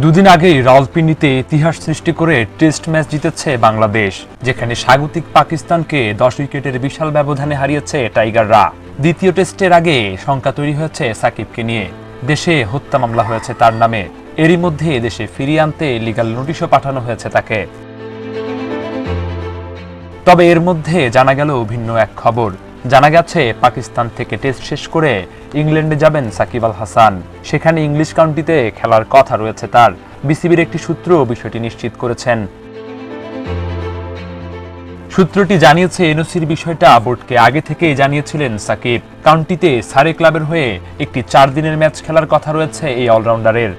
দুদিন আগেই রাওয়ালপিন্ডিতে ইতিহাস সৃষ্টি করে টেস্ট ম্যাচ জিতেছে বাংলাদেশ, যেখানে স্বাগতিক পাকিস্তানকে দশ উইকেটের বিশাল ব্যবধানে হারিয়েছে টাইগাররা। দ্বিতীয় টেস্টের আগে শঙ্কা তৈরি হয়েছে সাকিবকে নিয়ে। দেশে হত্যা মামলা হয়েছে তার নামে। এরই মধ্যে দেশে ফিরিয়ে আনতে লিগাল নোটিশও পাঠানো হয়েছে তাকে। তবে এর মধ্যে জানা গেল ভিন্ন এক খবর। জানা গেছে, পাকিস্তান থেকে টেস্ট শেষ করে ইংল্যান্ডে যাবেন সাকিব আল হাসান। সেখানে ইংলিশ কাউন্টিতে খেলার কথা রয়েছে তার। বিসিবির একটি সূত্র বিষয়টি নিশ্চিত করেছেন। সূত্রটি জানিয়েছে, এনওসির বিষয়টা বোর্ডকে আগে থেকেই জানিয়েছিলেন সাকিব। কাউন্টিতে সারে ক্লাবের হয়ে একটি চার দিনের ম্যাচ খেলার কথা রয়েছে এই অলরাউন্ডারের।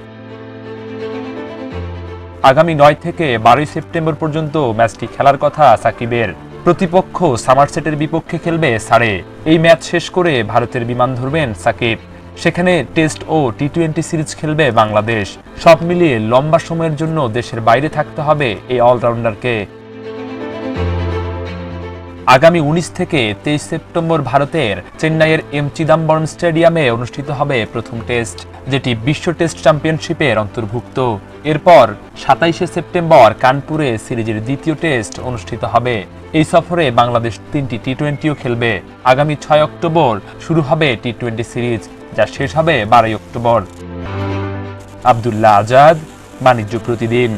আগামী নয় থেকে বারোই সেপ্টেম্বর পর্যন্ত ম্যাচটি খেলার কথা সাকিবের। প্রতিপক্ষ সামারসেটের বিপক্ষে খেলবে সারে। এই ম্যাচ শেষ করে ভারতের বিমান ধরবেন সাকিব। সেখানে টেস্ট ও টি টোয়েন্টি সিরিজ খেলবে বাংলাদেশ। সব মিলিয়ে লম্বা সময়ের জন্য দেশের বাইরে থাকতে হবে এই অলরাউন্ডারকে। আগামী উনিশ থেকে তেইশ সেপ্টেম্বর ভারতের চেন্নাইয়ের এম চিদাম্বরম স্টেডিয়ামে অনুষ্ঠিত হবে প্রথম টেস্ট, যেটি বিশ্ব টেস্ট চ্যাম্পিয়নশিপের অন্তর্ভুক্ত। এরপর সাতাইশে সেপ্টেম্বর কানপুরে সিরিজের দ্বিতীয় টেস্ট অনুষ্ঠিত হবে। এই সফরে বাংলাদেশ তিনটি টি টোয়েন্টিও খেলবে। আগামী ছয় অক্টোবর শুরু হবে টি টোয়েন্টি সিরিজ, যা শেষ হবে বারোই অক্টোবর। আবদুল্লাহ আজাদ, বাণিজ্য প্রতিদিন।